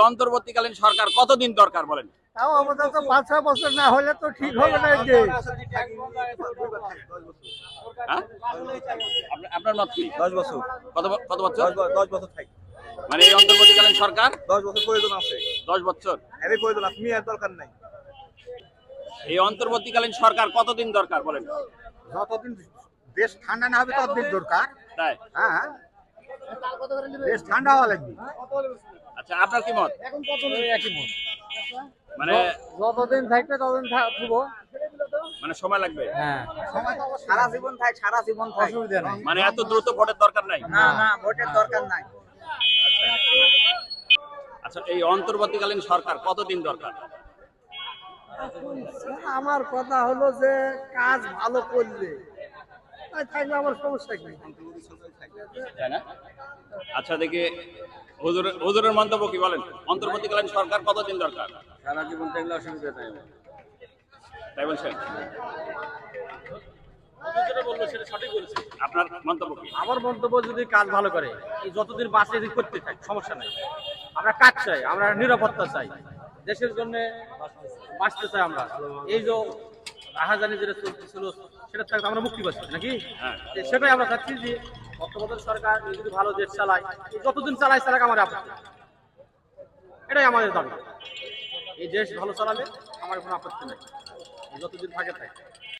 অন্তর্বর্তীকালীন সরকার কতদিন দরকার বলেন? তাও আমাদের তো পাঁচ ছয় বছর না হলে তো ঠিক হবে না এই হ্যাঁ? আপনার- আপনার মত কি? দশ বছর। কত কত বছর? দশ বছর থাকি। মানে এই অন্তর্বর্তীকালীন সরকার? দশ বছর প্রয়োজন আছে। দশ বছর। এর প্রয়োজন আছে মেয়ের দরকার নাই। এই অন্তর্বর্তীকালীন সরকার কতদিন দরকার বলেন? যতদিন দেশ ঠান্ডা না হবে ততদিন দরকার। তাই? হ্যাঁ। দেশ ঠান্ডা হওয়া লাগবে। আচ্ছা আপনার কি মত? একই মত। মানে যতদিন থাকবে ততদিন থাকব মানে সময় লাগবে? হ্যাঁ। সারা জীবন থাক সারা জীবন থাক। অসুবিধা নেই। মানে এত দ্রুত ভোটের দরকার নাই? না না ভোটের দরকার নাই। আচ্ছা এই অন্তর্বর্তীকালীন সরকার কতদিন দরকার? আমার কথা হলো যে কাজ ভালো করলে। তাই থাকলে আমার সমস্যা কি? তাই না? আচ্ছা দেখি। হুজুরের হুজুরের মন্তব্য কি বলেন? অন্তর্বর্তীকালীন সরকার কতদিন দরকার? সারা জীবন থাকলে অসুবিধা নাই। তাই বলছেন? আপনার মন্তব্য কি? আমার মন্তব্য যদি কাজ ভালো করে এই যতদিন বাঁচে যদি করতে থাক সমস্যা নাই। আমরা কাজ চাই আমরা নিরাপত্তা চাই। দেশের জন্য বাঁচতে চাই আমরা। এই যে রাহাজানি যেটা চলতেছিল সেটা থেকে আমরা মুক্তি পাচ্ছি নাকি? হ্যাঁ। সেটাই আমরা চাচ্ছি যে বর্তমান সরকার যদি ভালো দেশ চালায় যতদিন চালায় চালাক আমার আপত্তি এটাই আমাদের দাবি। এই দেশ ভালো চালালে আমার কোনো আপত্তি নেই। যতদিন থাকে থাকে